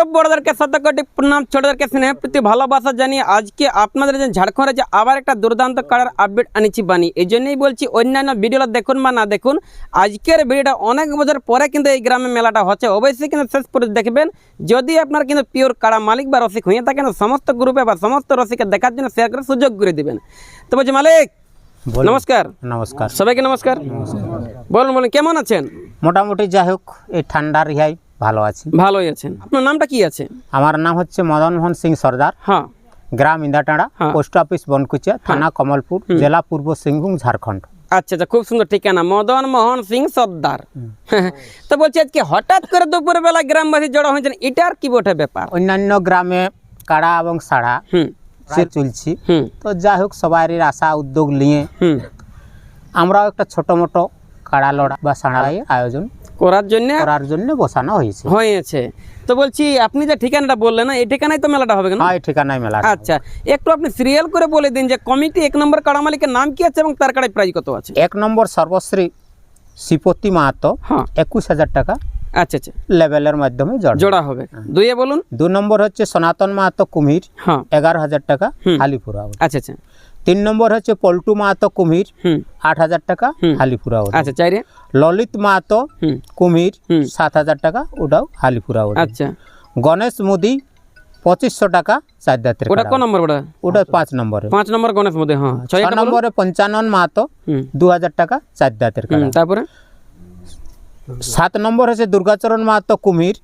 তো বড়দেরকে শতকোটি প্রণাম ছোটদেরকে স্নেহ প্রতি ভালোবাসা জানিয়ে আজকে আপনাদের যে ঝাড়খণ্ডে যে আবার একটা দুর্দান্ত কাড়ার আপডেট আনিছি বানি এই জন্যই বলছি অন্যান্য ভিডিওটা দেখুন বা না দেখুন আজকের ভিডিওটা অনেক বছর পরে কিন্তু এই গ্রামে মেলাটা হচ্ছে। অবশ্যই কিন্তু শেষ পর্যন্ত দেখবেন। যদি আপনার কিন্তু পিওর কাড়া মালিক বা রসিক হয়ে থাকেন সমস্ত গ্রুপে বা সমস্ত রসিকে দেখার জন্য শেয়ার করে সুযোগ করে দেবেন। তো বলছি মালিক নমস্কার। নমস্কার। সবাইকে নমস্কার। বলুন বলুন কেমন আছেন? মোটামুটি যাই হোক এই ঠান্ডার ইহাই ভালো আছি। ভালোই আছেন। আপনার নামটা কি আছে? আমার নাম হচ্ছে মদন মোহন সিং সর্দার। হ্যাঁ। গ্রাম ইন্দাটাড়া হ্যাঁ। পোস্ট অফিস বনকুচিয়া থানা কমলপুর জেলা পূর্ব সিংভূম ঝাড়খণ্ড। আচ্ছা আচ্ছা খুব সুন্দর ঠিকানা। মদন মোহন সিং সর্দার। তো বলছি আজকে হঠাৎ করে দুপুর বেলা গ্রামবাসী জড়ো হয়েছেন এটার কি বটে ব্যাপার? অন্যান্য গ্রামে কাড়া এবং সাড়া হুম। সে চলছি। তো যাই হোক সবারই আশা উদ্যোগ নিয়ে আমরাও একটা ছোট মোটো কাড়া লড়া বা সাড়াই আয়োজন করার জন্য করার জন্য বসানো হয়েছে। হয়েছে। তো বলছি আপনি যে ঠিকানাটা বললেন না এই ঠিকানায় তো মেলাটা হবে না হ্যাঁ এই ঠিকানায় মেলা আচ্ছা একটু আপনি সিরিয়াল করে বলে দিন যে কমিটি এক নম্বর কাড়া মালিকের নাম কি আছে এবং তার কাড়ায় প্রাইজ কত আছে? এক নম্বর সর্বশ্রী শ্রীপতি মাহাতো হ্যাঁ। একুশ হাজার টাকা আচ্ছা আচ্ছা। লেভেলের মাধ্যমে জোড়া। হবে। দুইয়ে বলুন। দু নম্বর হচ্ছে সনাতন মাহাতো কুমির হ্যাঁ। এগারো হাজার টাকা হুম। হালিপুরা আচ্ছা আচ্ছা। তিন নম্বর হচ্ছে পল্টু মাহাতো কুমির আট হাজার টাকা। হালিপুরা আচ্ছা চাইরে? ললিত মাহাতো কুমির সাত হাজার টাকা ওটাও হালিপুরা আচ্ছা। গণেশ মুদি পঁচিশশো টাকা দাঁতের ওটা কোন নম্বর ওটা? ওটা পাঁচ নম্বরে। পাঁচ নম্বর গণেশ মধ্যে হ্যাঁ। ছয় নম্বরে? পঞ্চানন মাহাতো দু হাজার টাকা দাঁতের তারপরে? সাত নম্বর হচ্ছে দুর্গাচরণ মাহাতো কুমির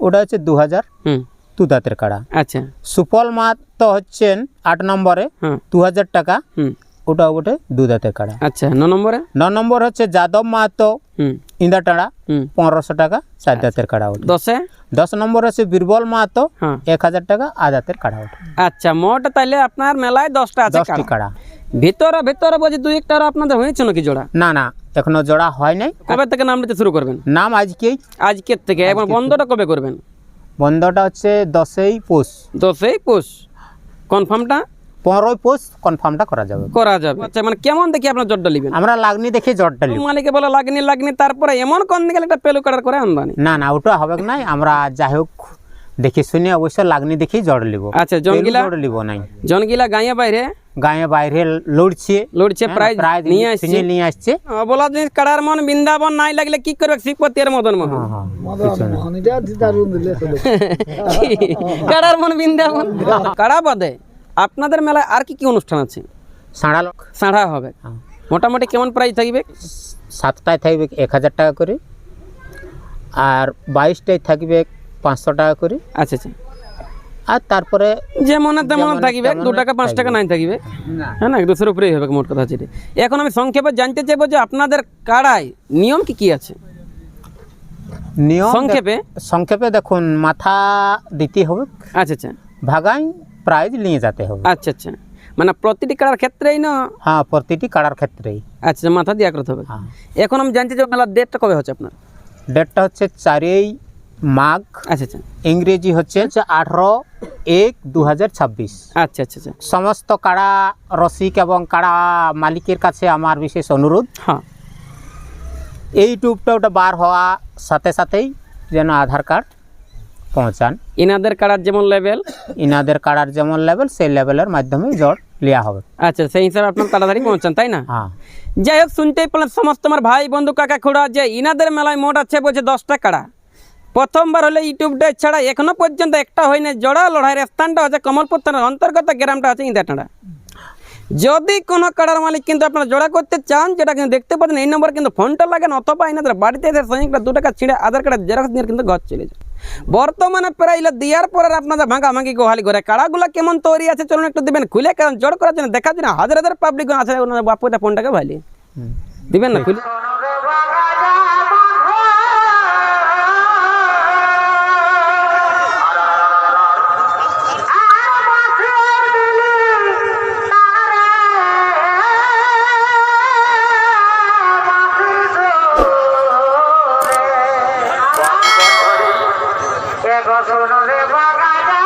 ওটা হচ্ছে দু হাজার হুম। দু দাঁতের কাড়া। আচ্ছা। সুফল মাহাতো হচ্ছেন আট নম্বরে দু হাজার টাকা। হুম। ওটা ওটা দু দাঁতের কাড়া। আচ্ছা ন নম্বরে? ন নম্বর হচ্ছে যাদব মাহাতো হুম। ইন্দাটাড়া হুম। পনেরোশো টাকা চার দাঁতের কাড়া ওঠে। দশে? দশ নম্বর হচ্ছে বীরবল মাহাতো হ্যাঁ। এক হাজার টাকা আদাতের কাড়া ওঠে। আচ্ছা মোট তাইলে আপনার মেলায় দশটা আছে দশটি কাড়া। ভিতরে ভিতরে বলছি দুই একটা আপনাদের হয়েছে নাকি জোড়া? না না এখনও জোড়া হয় নাই। কবে থেকে নাম নিতে শুরু করবেন? নাম আজকেই। আজকের থেকে এবং বন্ধটা কবে করবেন? বন্ধটা হচ্ছে দশই পৌষ। দশই পুষ। কনফার্মটা? পনেরোই পৌষ কনফার্মটা করা যাবে। করা যাবে। আচ্ছা মানে কেমন দেখি আপনার জটটা নেবেন? আমরা লাগনি দেখে জটটা লিব মালিকে বলে লাগনি লাগনি তারপরে এমন কোন দিকে একটা পেলু কাটার করে আনবানি? না না ওটা হবে না আমরা যাই হোক দেখে শুনে অবশ্য লাগনি দেখেই জড় লিব। আচ্ছা জনগিলা জড় লিব নাই। জনগিলা গাঁয়ে বাইরে? গায়ে বাইরে লড়ছে। লড়ছে প্রাইজ প্রায় নিয়ে আসছে। নিয়ে আসছে। বলা জিনিস কাড়ার মন বৃন্দাবন নাই লাগলে কি করবে? শ্রীপতি আর মদন মোহন হ্যাঁ, কাড়ার মন বৃন্দাবন। কাড়া বাদে আপনাদের মেলায় আর কি কি অনুষ্ঠান আছে? সাঁড়া লোক। সাঁড়া হবে। হ্যাঁ। মোটামুটি কেমন প্রাইস থাকবে? সাতটায় থাকবে এক হাজার টাকা করে। আর বাইশটায় থাকবে পাঁচশো টাকা করে। আচ্ছা আচ্ছা। আর তারপরে যেমন তেমন থাকবে দু টাকা পাঁচ টাকা নাই থাকবে। হ্যাঁ না দুশোর উপরেই হবে মোট কথা হচ্ছে এখন আমি সংক্ষেপে জানতে চাইব যে আপনাদের কাড়ায় নিয়ম কি কি আছে? নিয়ম সংক্ষেপে। সংক্ষেপে দেখুন মাথা দিতে হবে আচ্ছা আচ্ছা। ভাগাই প্রাইজ নিয়ে যেতে হবে। আচ্ছা আচ্ছা। মানে প্রতিটি কাড়ার ক্ষেত্রেই না? হ্যাঁ প্রতিটি কাড়ার ক্ষেত্রেই। আচ্ছা মাথা দিয়ে করতে হবে। হ্যাঁ। এখন আমি জানতে চাই মেলার ডেটটা কবে হচ্ছে আপনার? ডেটটা হচ্ছে চারই মাঘ আচ্ছা আচ্ছা। ইংরেজি হচ্ছে আঠারো এক দু হাজার ছাব্বিশ। আচ্ছা আচ্ছা আচ্ছা। সমস্ত কাড়া রসিক এবং কাড়া মালিকের কাছে আমার বিশেষ অনুরোধ। হ্যাঁ। এই ইউটিউবটা ওটা বার হওয়া সাথে সাথেই যেন আধার কার্ড পৌঁছান। ইনাদের কাড়ার যেমন লেভেল। ইনাদের কাড়ার যেমন লেভেল সেই লেভেলের মাধ্যমে জট নেওয়া হবে। আচ্ছা সেই হিসাবে আপনার তাড়াতাড়ি পৌঁছান তাই না? হ্যাঁ। যাই হোক শুনতেই পেলেন সমস্ত আমার ভাই বন্ধু কাকা খুড়া যে ইনাদের মেলায় মোট আছে বলছে দশটা কাড়া। প্রথমবার হলে ইউটিউব ডে ছাড়া এখনও পর্যন্ত একটা হয়নি। জোড়া লড়াইয়ের স্থানটা হচ্ছে কমলপুর থানার অন্তর্গত গ্রামটা আছে ইন্দাটাড়া যদি কোনো কাড়ার মালিক কিন্তু আপনারা জোড়া করতে চান, যেটা কিন্তু দেখতে পাচ্ছেন, এই নম্বর কিন্তু ফোনটা লাগেন, অথবা এনাদের বাড়িতে এসে সঙ্গে দু টাকা ছিঁড়ে আধার কার্ডের জেরক্স দিয়ে কিন্তু ঘর চলে যায় বর্তমানে প্রায় এগুলো দেওয়ার পর আপনাদের ভাঙা ভাঙি গোহালি করে কাড়াগুলো কেমন তৈরি আছে, চলুন একটু দেবেন খুলে, কারণ জোড় করার জন্য দেখার জন্য হাজার হাজার পাবলিক আছে বাপুটা ফোনটাকে ভালি। দিবেন না খুলে? ভরা